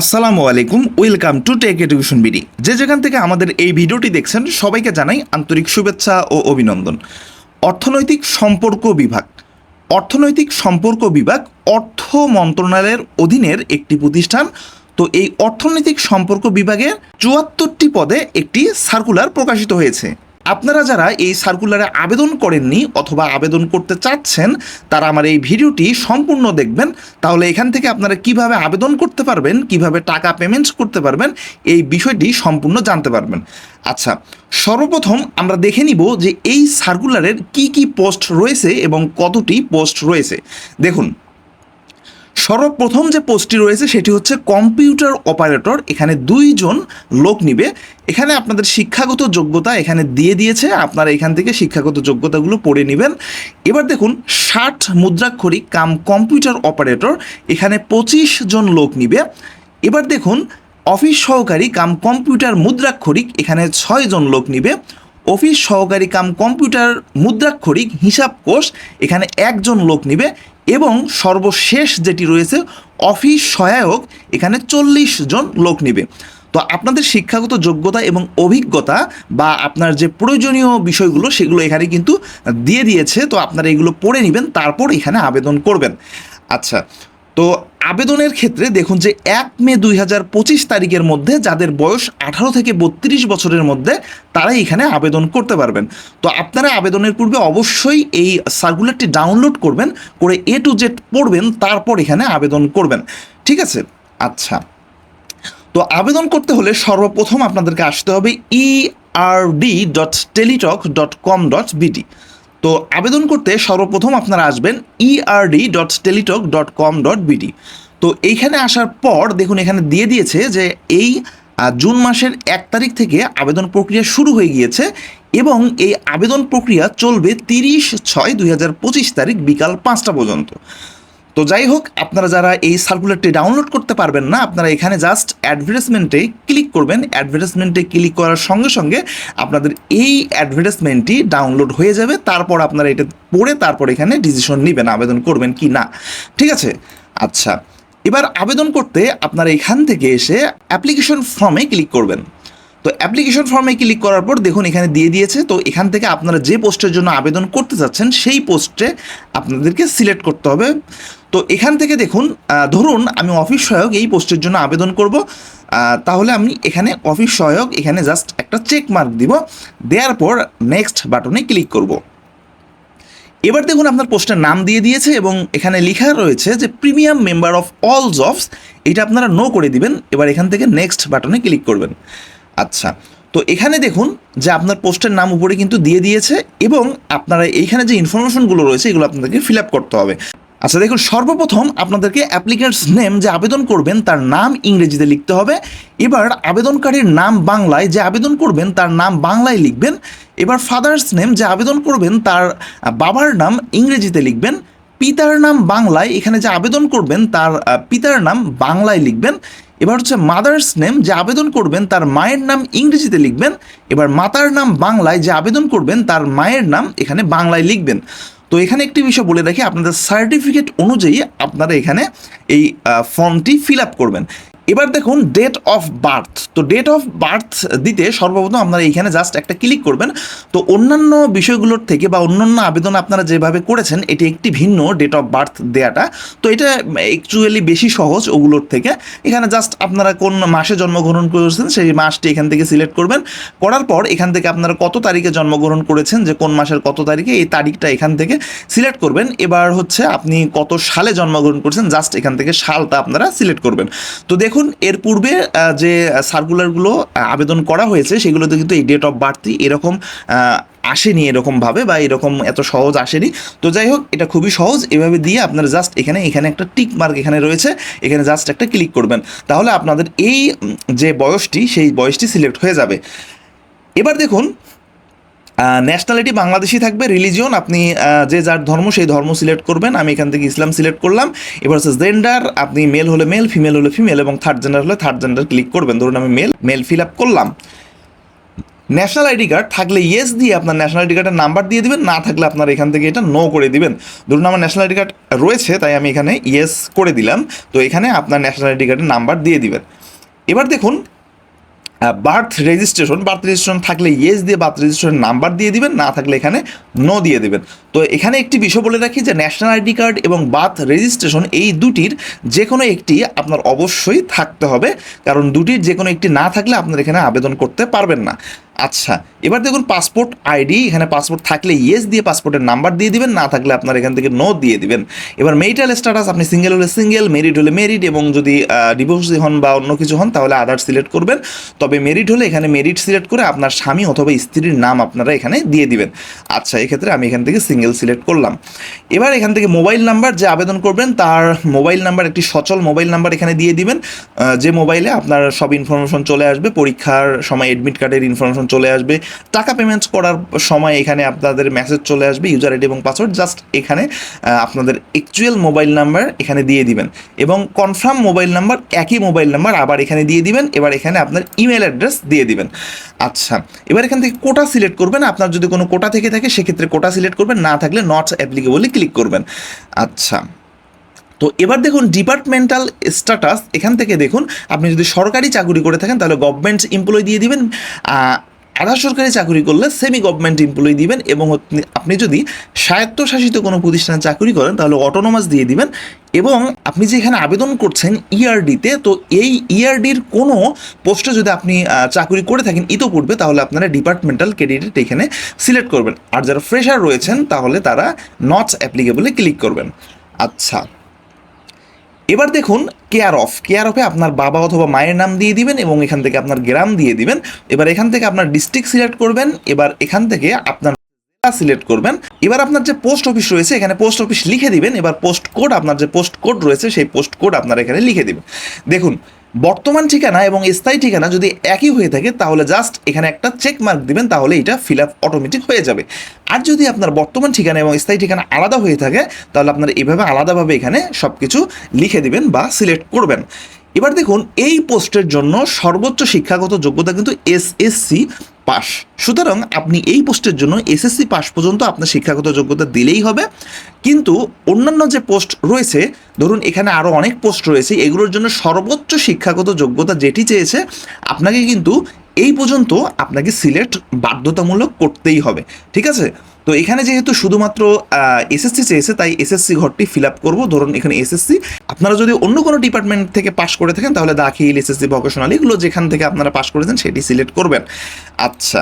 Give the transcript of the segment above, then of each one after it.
আসসালামু আলাইকুম, welcome to tech education BD. যে যেখান থেকে আমাদের এই ভিডিওটি দেখছেন, সবাইকে জানাই আন্তরিক শুভেচ্ছা ও অভিনন্দন। অর্থনৈতিক সম্পর্ক বিভাগ। অর্থনৈতিক সম্পর্ক বিভাগ অর্থ মন্ত্রণালয়ের অধীনের একটি প্রতিষ্ঠান। তো এই অর্থনৈতিক সম্পর্ক বিভাগের চুয়াত্তরটি পদে একটি সার্কুলার প্রকাশিত হয়েছে। আপনারা যারা এই সার্কুলারে আবেদন করেননি অথবা আবেদন করতে চাচ্ছেন, তারা আমার এই ভিডিওটি সম্পূর্ণ দেখবেন। তাহলে এখান থেকে আপনারা কীভাবে আবেদন করতে পারবেন, কীভাবে টাকা পেমেন্টস করতে পারবেন, এই বিষয়টি সম্পূর্ণ জানতে পারবেন। আচ্ছা সর্বপ্রথম আমরা দেখে নিব যে এই সার্কুলারের কি কি পোস্ট রয়েছে এবং কতটি পোস্ট রয়েছে। দেখুন সর্বপ্রথম যে পোস্টটি রয়েছে সেটি হচ্ছে কম্পিউটার অপারেটর। এখানে দুইজন লোক নিবে। এখানে আপনাদের শিক্ষাগত যোগ্যতা এখানে দিয়ে দিয়েছে। আপনারা এখান থেকে শিক্ষাগত যোগ্যতাগুলো পড়ে নেবেন। এবার দেখুন, ষাট মুদ্রাক্ষরিক কাম কম্পিউটার অপারেটর। এখানে পঁচিশ জন লোক নিবে। এবার দেখুন, অফিস সহকারী কাম কম্পিউটার মুদ্রাক্ষরিক, এখানে ছয় জন লোক নিবে। অফিস সহকারী কাম কম্পিউটার মুদ্রাক্ষরিক হিসাব কোষ, এখানে একজন লোক নিবে। এবং সর্বশেষ যেটি রয়েছে, অফিস সহায়ক এখানে চল্লিশ জন লোক নেবে। তো আপনাদের শিক্ষাগত যোগ্যতা এবং অভিজ্ঞতা বা আপনার যে প্রয়োজনীয় বিষয়গুলো সেগুলো এখানে কিন্তু দিয়ে দিয়েছে, তো আপনারা এগুলো পড়ে নেবেন, তারপর এখানে আবেদন করবেন। আচ্ছা তো আবেদনের ক্ষেত্রে দেখুন যে এক মে দুই হাজার পঁচিশ তারিখের মধ্যে যাদের বয়স আঠারো থেকে বত্রিশ বছরের মধ্যে, তারাই এখানে আবেদন করতে পারবেন। তো আপনারা আবেদনের পূর্বে অবশ্যই এই সার্কুলারটি ডাউনলোড করবেন, করে এ টু জেড পড়বেন, তারপর এখানে আবেদন করবেন। ঠিক আছে? আচ্ছা। তো আবেদন করতে হলে সর্বপ্রথম আপনাদেরকে আসতে হবে E R D dot Teletalk dot com dot BD তো আবেদন করতে সর্বপ্রথম আপনারা আসবেন ERD dot Teletalk dot com dot BD তো এইখানে আসার পর দেখুন এখানে দিয়ে দিয়েছে যে এই জুন মাসের এক তারিখ থেকে আবেদন প্রক্রিয়া শুরু হয়ে গিয়েছে এবং এই আবেদন প্রক্রিয়া চলবে তিরিশ ছয় দুই তারিখ বিকাল পাঁচটা পর্যন্ত। তো যাই হোক, আপনারা যারা এই সার্কুলারটি ডাউনলোড করতে পারবেন না, আপনারা এখানে জাস্ট অ্যাডভার্টাইজমেন্টে ক্লিক করবেন। অ্যাডভার্টাইজমেন্টে ক্লিক করার সঙ্গে সঙ্গে আপনাদের এই অ্যাডভার্টাইজমেন্টটি ডাউনলোড হয়ে যাবে। তারপর আপনারা এটা পড়ে তারপর এখানে ডিসিশন নেবেন, আবেদন করবেন কি না। ঠিক আছে? আচ্ছা এবার আবেদন করতে আপনারা এখান থেকে এসে অ্যাপ্লিকেশন ফর্মে ক্লিক করবেন। তো অ্যাপ্লিকেশন ফর্মে ক্লিক করার পর দেখুন, এখানে দিয়ে দিয়েছে। তো এখান থেকে আপনারা যে পোস্টের জন্য আবেদন করতে চাচ্ছেন সেই পোস্টে আপনাদেরকে সিলেক্ট করতে হবে। তো এখান থেকে দেখুন ধরুন আমি অফিস সহায়ক এই পোস্টের জন্য আবেদন করব তাহলে আমি এখানে অফিস সহায়ক, এখানে জাস্ট একটা চেক মার্ক দিব, দেওয়ার পর নেক্সট বাটনে ক্লিক করব। এবার দেখুন আপনার পোস্টের নাম দিয়ে দিয়েছে এবং এখানে লেখা রয়েছে যে premium member of all jobs এটা আপনারা নো করে দিবেন, এবার এখান থেকে নেক্সট বাটনে ক্লিক করবেন। আচ্ছা তো এখানে দেখুন যে আপনার পোস্টের নাম উপরে কিন্তু দিয়ে দিয়েছে এবং আপনারা এইখানে যে ইনফরমেশনগুলো রয়েছে, এগুলো আপনাদেরকে ফিল আপ করতে হবে। আচ্ছা দেখুন, সর্বপ্রথম আপনাদেরকে অ্যাপ্লিকেন্টস নেম যে আবেদন করবেন, তার নাম ইংরেজিতে লিখতে হবে। এবার আবেদনকারীর নাম বাংলায় যে আবেদন করবেন, তার নাম বাংলায় লিখবেন। এবার ফাদার্স নেম যে আবেদন করবেন, তার বাবার নাম ইংরেজিতে লিখবেন। পিতার নাম বাংলায়, এখানে যে আবেদন করবেন, তার পিতার নাম বাংলায় লিখবেন। এবার হচ্ছে মাদার্স নেম যে আবেদন করবেন, তার মায়ের নাম ইংরেজিতে লিখবেন। এবার মাতার নাম বাংলায় যে আবেদন করবেন, তার মায়ের নাম এখানে বাংলায় লিখবেন। তো এখানে একটি বিষয় বলে দেখি, আপনাদের সার্টিফিকেট অনুযায়ী আপনারা এখানে এই ফর্মটি ফিল আপ করবেন। এবার দেখুন ডেট অফ বার্থ তো ডেট অফ বার্থ দিতে সর্বপ্রথম আপনারা এইখানে জাস্ট একটা ক্লিক করবেন। তো অন্যান্য বিষয়গুলোর থেকে বা অন্যান্য আবেদন আপনারা যেভাবে করেছেন, এটি একটি ভিন্ন ডেট অফ বার্থ দেওয়াটা তো এটা অ্যাকচুয়ালি বেশি সহজ ওগুলোর থেকে। এখানে জাস্ট আপনারা কোন মাসে জন্মগ্রহণ করেছেন, সেই মাসটি এখান থেকে সিলেক্ট করবেন। করার পর এখান থেকে আপনারা কত তারিখে জন্মগ্রহণ করেছেন, যে কোন মাসের কত তারিখে, এই তারিখটা এখান থেকে সিলেক্ট করবেন। এবার হচ্ছে আপনি কত সালে জন্মগ্রহণ করেছেন জাস্ট এখান থেকে সালটা আপনারা সিলেক্ট করবেন। তো দেখুন এর পূর্বে যে সার্কুলারগুলো আবেদন করা হয়েছে, সেগুলোতে কিন্তু এই ডেট অফ বার্থই এরকম আসেনি এরকমভাবে বা এরকম এত সহজ আসেনি। তো যাই হোক, এটা খুবই সহজ। এভাবে দিয়ে আপনারা জাস্ট এখানে এখানে একটা টিক মার্ক এখানে রয়েছে। এখানে জাস্ট একটা ক্লিক করবেন। তাহলে আপনাদের এই যে বয়সটি, সেই বয়সটি সিলেক্ট হয়ে যাবে। এবার দেখুন ন্যাশনালিটি বাংলাদেশি থাকবে রিলিজিয়ন আপনি যে যার ধর্ম, সেই ধর্ম সিলেক্ট করবেন। আমি এখান থেকে ইসলাম সিলেক্ট করলাম। এবার হচ্ছে জেন্ডার আপনি মেল হলে মেল ফিমেল হলে ফিমেল এবং থার্ড জেন্ডার হলে থার্ড জেন্ডার ক্লিক করবেন। ধরুন আমি মেল মেল ফিল আপ করলাম। ন্যাশনাল আইডি কার্ড থাকলে ইয়েস দিয়ে আপনার ন্যাশনাল আইডি কার্ডের নাম্বার দিয়ে দিবেন, না থাকলে আপনার এখান থেকে এটা নো করে দিবেন। ধরুন আমার ন্যাশনাল আইডি কার্ড রয়েছে, তাই আমি এখানে ইয়েস করে দিলাম। তো এখানে আপনার ন্যাশনাল আইডি কার্ডের নাম্বার দিয়ে দিবেন। এবার দেখুন বার্থ রেজিস্ট্রেশন বার্থ রেজিস্ট্রেশন থাকলে ইয়েস দিয়ে বার্থ রেজিস্ট্রেশন নাম্বার দিয়ে দিবেন, না থাকলে এখানে নো দিয়ে দেবেন। তো এখানে একটি বিষয় বলে রাখি যে ন্যাশনাল আইডি কার্ড এবং বার্থ রেজিস্ট্রেশন এই দুটির যে কোনো একটি আপনার অবশ্যই থাকতে হবে, কারণ দুটির যে কোনো একটি না থাকলে আপনার এখানে আবেদন করতে পারবেন না। আচ্ছা এবার দেখুন পাসপোর্ট আইডি এখানে পাসপোর্ট থাকলে ইয়েস দিয়ে পাসপোর্টের নাম্বার দিয়ে দিবেন, না থাকলে আপনার এখান থেকে নো দিয়ে দিবেন। এবার মেরিটাল স্ট্যাটাস আপনি সিঙ্গেল হলে সিঙ্গেল মেরিট হলে মেরিট এবং যদি ডিভোর্সি হন বা অন্য কিছু হন, তাহলে আদার সিলেক্ট করবেন। তবে মেরিট হলে এখানে মেরিট সিলেক্ট করে আপনার স্বামী অথবা স্ত্রীর নাম আপনারা এখানে দিয়ে দিবেন। আচ্ছা এক্ষেত্রে আমি এখান থেকে সিঙ্গেল সিলেক্ট করলাম। এবার এখান থেকে মোবাইল নাম্বার যে আবেদন করবেন, তার মোবাইল নাম্বার একটি সচল মোবাইল নাম্বার এখানে দিয়ে দিবেন। যে মোবাইলে আপনার সব ইনফরমেশন চলে আসবে, পরীক্ষার সময় এডমিট কার্ডের ইনফরমেশন চলে আসবে। টাকা পেমেন্ট করার সময় এখানে আপনাদের মেসেজ চলে আসবে ইউজার আইডি এবং পাসওয়ার্ড জাস্ট এখানে আপনাদের অ্যাকচুয়াল মোবাইল নাম্বার এখানে দিয়ে দিবেন। এবং কনফার্ম মোবাইল নাম্বার একই মোবাইল নাম্বার আবার এখানে দিয়ে দিবেন। এবার এখানে আপনার ইমেল অ্যাড্রেস দিয়ে দিবেন। আচ্ছা এবার এখান থেকে কোটা সিলেক্ট করবেন। আপনার যদি কোনো কোটা থেকে থাকে, সেক্ষেত্রে কোটা সিলেক্ট করবেন। না থাকলে নট অ্যাপ্লিকেবলে ক্লিক করবেন। আচ্ছা তো এবার দেখুন ডিপার্টমেন্টাল স্ট্যাটাস এখান থেকে দেখুন, আপনি যদি সরকারি চাকরি করে থাকেন, তাহলে গভর্নমেন্ট এমপ্লয় দিয়ে দিবেন। আধা সরকারি চাকরি করলে সেমি গভর্নমেন্ট এমপ্লয় দিবেন এবং আপনি- যদি স্বায়ত্তশাসিত কোনো প্রতিষ্ঠানে চাকরি করেন, তাহলে অটোনোমাস দিয়ে দিবেন। এবং আপনি যে এখানে আবেদন করছেন ইআরডিতে তো এই ইআরডির কোনো পোস্টে যদি আপনি চাকরি করে থাকেন ইতো ইতোপূর্বে, তাহলে আপনারা ডিপার্টমেন্টাল ক্যান্ডিডেট এখানে সিলেক্ট করবেন। আর যারা ফ্রেশার রয়েছেন, তাহলে তারা নট অ্যাপ্লিকেবলে ক্লিক করবেন। আচ্ছা। এবার দেখুন কেয়ার অফ কেয়ার অফে আপনার বাবা অথবা মায়ের নাম দিয়ে দিবেন এবং এখান থেকে আপনার গ্রাম দিয়ে দিবেন। এবার এখান থেকে আপনার ডিস্ট্রিক্ট সিলেক্ট করবেন, এবার এখান থেকে আপনার সিলেক্ট করবেন। এবার আপনার যে পোস্ট অফিস রয়েছে, এখানে পোস্ট অফিস লিখে দিবেন, এবার পোস্ট কোড আপনার যে পোস্ট কোড রয়েছে, সেই পোস্ট কোড আপনার এখানে লিখে দিবেন। দেখুন বর্তমান ঠিকানা এবং স্থায়ী ঠিকানা যদি একই হয়ে থাকে, তাহলে জাস্ট এখানে একটা চেক মার্ক দিবেন, তাহলে এটা ফিল আপ অটোমেটিক হয়ে যাবে। আর যদি আপনার বর্তমান ঠিকানা এবং স্থায়ী ঠিকানা আলাদা হয়ে থাকে, তাহলে আপনার এভাবে আলাদাভাবে এখানে সব কিছু লিখে দিবেন বা সিলেক্ট করবেন। এবার দেখুন, এই পোস্টের জন্য সর্বোচ্চ শিক্ষাগত যোগ্যতা কিন্তু এস এসএসসি পাস সুতরাং আপনি এই পোস্টের জন্য এসএসসি পাস পর্যন্ত আপনার শিক্ষাগত যোগ্যতা দিলেই হবে। কিন্তু অন্যান্য যে পোস্ট রয়েছে, ধরুন এখানে আরও অনেক পোস্ট রয়েছে, এগুলোর জন্য সর্বোচ্চ শিক্ষাগত যোগ্যতা যেটি চেয়েছে, আপনাকে কিন্তু এই পর্যন্ত আপনাকে সিলেক্ট বাধ্যতামূলক করতেই হবে। ঠিক আছে? তো এখানে যেহেতু শুধুমাত্র এসএসসি চেয়েছে, তাই এসএসসি ঘরটি ফিল আপ করব। ধরুন এখানে এসএসসি আপনারা যদি অন্য কোনো ডিপার্টমেন্ট থেকে পাশ করে থাকেন, তাহলে দাখিল এসএসসি ভকেশনাল, এগুলো যেখান থেকে আপনারা পাশ করেছেন, সেটি সিলেক্ট করবেন। আচ্ছা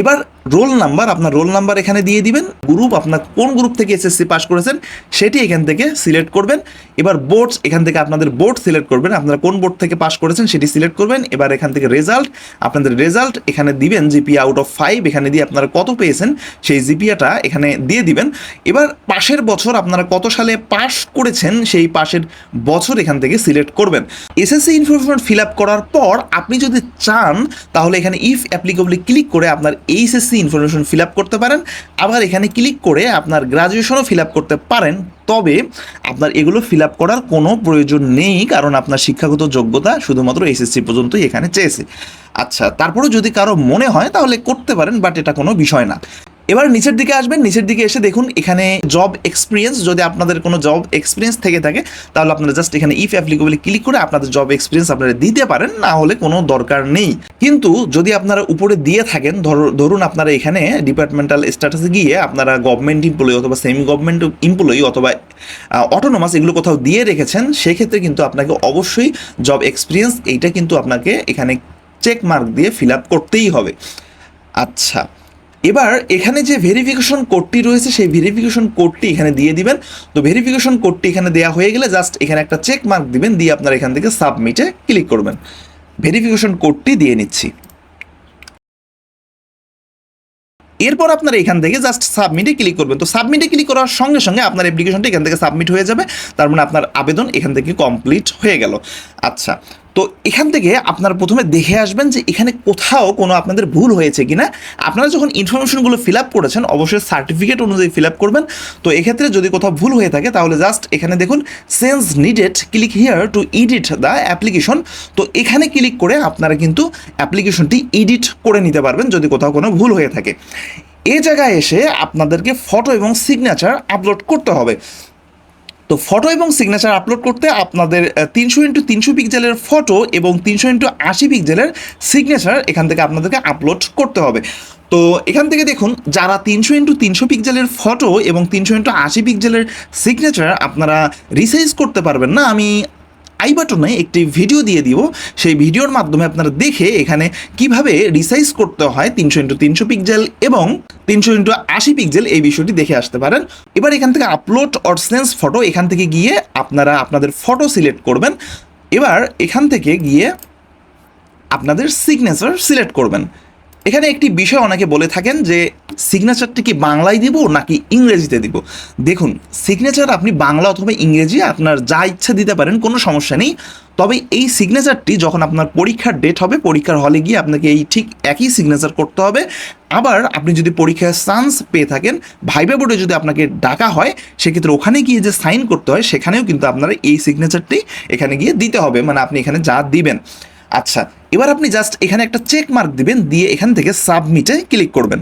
এবার রোল নাম্বার, আপনার রোল নাম্বার এখানে দিয়ে দিবেন। গ্রুপ, আপনার কোন গ্রুপ থেকে এসএসসি পাস করেছেন, সেটি এখান থেকে সিলেক্ট করবেন। এবার বোর্ডস এখান থেকে আপনাদের বোর্ড সিলেক্ট করবেন। আপনারা কোন বোর্ড থেকে পাস করেছেন, সেটি সিলেক্ট করবেন। এবার এখান থেকে রেজাল্ট আপনাদের রেজাল্ট এখানে দিবেন জিপি আউট অফ ফাইভ এখানে দিয়ে আপনারা কত পেয়েছেন, সেই জিপিয়াটা এখানে দিয়ে দিবেন। এবার পাশের বছর আপনারা কত সালে পাস করেছেন, সেই পাশের বছর এখান থেকে সিলেক্ট করবেন। এসএসসি ইনফরমেশন ফিল আপ করার পর আপনি যদি চান, তাহলে এখানে ইফ অ্যাপ্লিকেবলি ক্লিক করে আপনার এইচএসসি ইনফরমেশন ফিল করতে পারেন। আবার এখানে ক্লিক করে আপনার গ্রাজুয়েশনও ফিল আপ করতে পারেন। তবে আপনার এগুলো ফিল আপ করার কোনো প্রয়োজন নেই, কারণ আপনার শিক্ষাগত যোগ্যতা শুধুমাত্র এসএসসি পর্যন্তই এখানে চেয়েছে। আচ্ছা তারপরেও যদি কারও মনে হয় তাহলে করতে পারেন বাট এটা কোনো বিষয় না। এবার নিচের দিকে আসবেন, নিচের দিকে এসে দেখুন এখানে জব এক্সপিরিয়েন্স যদি আপনাদের কোনো জব এক্সপিরিয়েন্স থেকে থাকে, তাহলে আপনারা জাস্ট এখানে ইফ অ্যাপ্লিকেবলি ক্লিক করে আপনাদের জব এক্সপিরিয়েন্স আপনারা দিতে পারেন, না হলে কোনো দরকার নেই। কিন্তু যদি আপনারা উপরে দিয়ে থাকেন, ধর- ধরুন আপনারা এখানে ডিপার্টমেন্টাল স্ট্যাটাসে গিয়ে আপনারা গভর্নমেন্ট এমপ্লয়ি অথবা সেমি গভর্নমেন্ট এমপ্লয়ি অথবা অটোনোমাস এগুলো কোথাও দিয়ে রেখেছেন, সেক্ষেত্রে কিন্তু আপনাকে অবশ্যই জব এক্সপিরিয়েন্স এইটা কিন্তু আপনাকে এখানে চেক মার্ক দিয়ে ফিল আপ করতেই হবে। আচ্ছা। এবার এখানে যে ভেরিফিকেশন কোডটি রয়েছে, সেই ভেরিফিকেশন কোডটি এখানে দিয়ে দিবেন। তো ভেরিফিকেশন কোডটি এখানে দেওয়া হয়ে গেলে জাস্ট এখানে একটা চেক মার্ক দিবেন, দিয়ে আপনার এখান থেকে সাবমিটে ক্লিক করবেন। ভেরিফিকেশন কোডটি দিয়ে নিচ্ছি। এরপর আপনার এখান থেকে জাস্ট সাবমিটে ক্লিক করবেন। তো সাবমিটে ক্লিক করার সঙ্গে সঙ্গে আপনার অ্যাপ্লিকেশনটা এখান থেকে সাবমিট হয়ে যাবে। তার মানে আপনার আবেদন এখান থেকে কমপ্লিট হয়ে গেল। আচ্ছা তো এখান থেকে আপনারা প্রথমে দেখে আসবেন যে এখানে কোথাও কোনো আপনাদের ভুল হয়েছে কিনা। আপনারা যখন ইনফরমেশনগুলো ফিল আপ করেছেন, অবশ্যই সার্টিফিকেট অনুযায়ী ফিল আপ করবেন। তো এক্ষেত্রে যদি কোথাও ভুল হয়ে থাকে, তাহলে জাস্ট এখানে দেখুন sense needed click here to edit the application তো এখানে ক্লিক করে আপনারা কিন্তু অ্যাপ্লিকেশনটি এডিট করে নিতে পারবেন, যদি কোথাও কোনো ভুল হয়ে থাকে। এ জায়গায় এসে আপনাদেরকে ফটো এবং সিগনেচার আপলোড করতে হবে। তো ফটো এবং সিগনেচার আপলোড করতে আপনাদের তিনশো ইন্টু তিনশো পিক্সেলের ফটো এবং তিনশো ইন্টু আশি পিক্সেলের সিগনেচার এখান থেকে আপনাদেরকে আপলোড করতে হবে। তো এখান থেকে দেখুন, যারা তিনশো ইন্টু তিনশো পিক্সেলের ফটো এবং তিনশো ইন্টু আশি পিক্সেলের সিগনেচার আপনারা রিসাইজ করতে পারবেন না, আমি আই বাটনে একটি ভিডিও দিয়ে দিব। সেই ভিডিওর মাধ্যমে আপনারা দেখে এখানে কীভাবে রিসাইজ করতে হয় তিনশো ইন্টু তিনশো পিক্সেল এবং তিনশো ইন্টু আশি পিক্সেল এই বিষয়টি দেখে আসতে পারেন। এবার এখান থেকে আপলোড অর সেন্স ফটো এখান থেকে গিয়ে আপনারা আপনাদের ফটো সিলেক্ট করবেন। এবার এখান থেকে গিয়ে আপনাদের সিগনেচার সিলেক্ট করবেন। এখানে একটি বিষয় অনেকে বলে থাকেন যে সিগনেচারটি কি বাংলায় দিব নাকি ইংরেজিতে দিব? দেখুন সিগনেচার আপনি বাংলা অথবা ইংরেজি আপনার যা ইচ্ছা দিতে পারেন, কোনো সমস্যা নেই। তবে এই সিগনেচারটি যখন আপনার পরীক্ষার ডেট হবে, পরীক্ষার হলে গিয়ে আপনাকে এই ঠিক একই সিগনেচার করতে হবে। আবার আপনি যদি পরীক্ষায় চান্স পেয়ে থাকেন ভাইবা বোর্ডে যদি আপনাকে ডাকা হয়, সেক্ষেত্রে ওখানে গিয়ে যে সাইন করতে হয়, সেখানেও কিন্তু আপনারা এই সিগনেচারটি এখানে গিয়ে দিতে হবে। মানে আপনি এখানে যা দিবেন। আচ্ছা এবার আপনি জাস্ট এখানে একটা চেক মার্ক দিবেন, দিয়ে এখান থেকে সাবমিটে ক্লিক করবেন।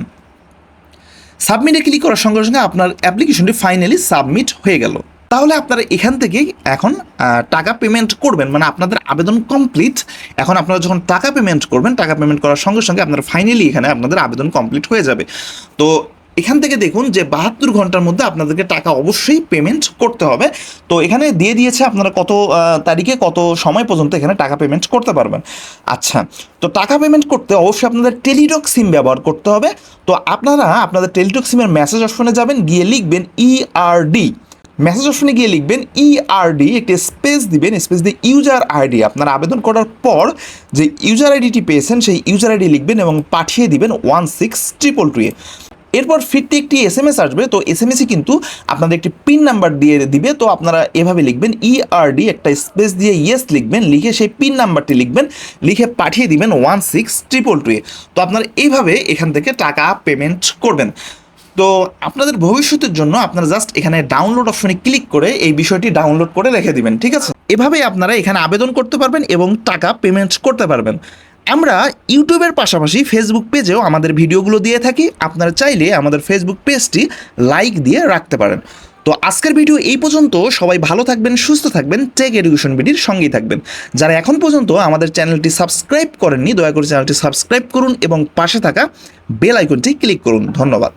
সাবমিটে ক্লিক করার সঙ্গে সঙ্গে আপনার অ্যাপ্লিকেশনটি ফাইনালি সাবমিট হয়ে গেল। তাহলে আপনারা এখান থেকে এখন টাকা পেমেন্ট করবেন মানে আপনাদের আবেদন কমপ্লিট এখন আপনারা যখন টাকা পেমেন্ট করবেন, টাকা পেমেন্ট করার সঙ্গে সঙ্গে আপনার ফাইনালি এখানে আপনাদের আবেদন কমপ্লিট হয়ে যাবে। তো এখান থেকে দেখুন যে বাহাত্তর ঘণ্টার মধ্যে আপনাদেরকে টাকা অবশ্যই পেমেন্ট করতে হবে। তো এখানে দিয়ে দিয়েছে আপনারা কত তারিখে কত সময় পর্যন্ত এখানে টাকা পেমেন্ট করতে পারবেন। আচ্ছা তো টাকা পেমেন্ট করতে অবশ্যই আপনাদের টেলিটক সিম ব্যবহার করতে হবে। তো আপনারা আপনাদের টেলিটক সিমের মেসেজ অপশনে যাবেন, গিয়ে লিখবেন E ইআরডি মেসেজ অপশনে গিয়ে লিখবেন ইআরডি একটি স্পেস দিবেন স্পেস দিয়ে ইউজার আইডি আপনারা আবেদন করার পর যে ইউজার আইডিটি পেয়েছেন, সেই ইউজার আইডি লিখবেন এবং পাঠিয়ে দিবেন ওয়ান সিক্স ট্রিপল টুয়ে এরপর ফিরতে একটি এস এম এস আসবে, তো এস এম এসে কিন্তু আপনাদের একটি পিন নাম্বার দিয়ে দিবে, তো আপনারা এভাবে লিখবেন ইআরডি একটা স্পেস দিয়ে ইয়েস লিখবেন, লিখে সেই পিন নাম্বারটি লিখবেন, লিখে পাঠিয়ে দিবেন ওয়ান সিক্স ট্রিপল টুয়ে তো আপনারা এইভাবে এখান থেকে টাকা পেমেন্ট করবেন। তো আপনাদের ভবিষ্যতের জন্য আপনারা জাস্ট এখানে ডাউনলোড অপশনে ক্লিক করে এই বিষয়টি ডাউনলোড করে রেখে দিবেন, ঠিক আছে? এভাবে আপনারা এখানে আবেদন করতে পারবেন এবং টাকা পেমেন্ট করতে পারবেন। আমরা ইউটিউবের পাশাপাশি ফেসবুক পেজেও আমাদের ভিডিওগুলো দিয়ে থাকি। আপনারা চাইলে আমাদের ফেসবুক পেজটি লাইক দিয়ে রাখতে পারেন। তো আজকের ভিডিও এই পর্যন্ত। সবাই ভালো থাকবেন, সুস্থ থাকবেন টেক এডুকেশন বিডির সঙ্গেই থাকবেন। যারা এখন পর্যন্ত আমাদের চ্যানেলটি সাবস্ক্রাইব করেননি, দয়া করে চ্যানেলটি সাবস্ক্রাইব করুন এবং পাশে থাকা বেল আইকনটি ক্লিক করুন। ধন্যবাদ।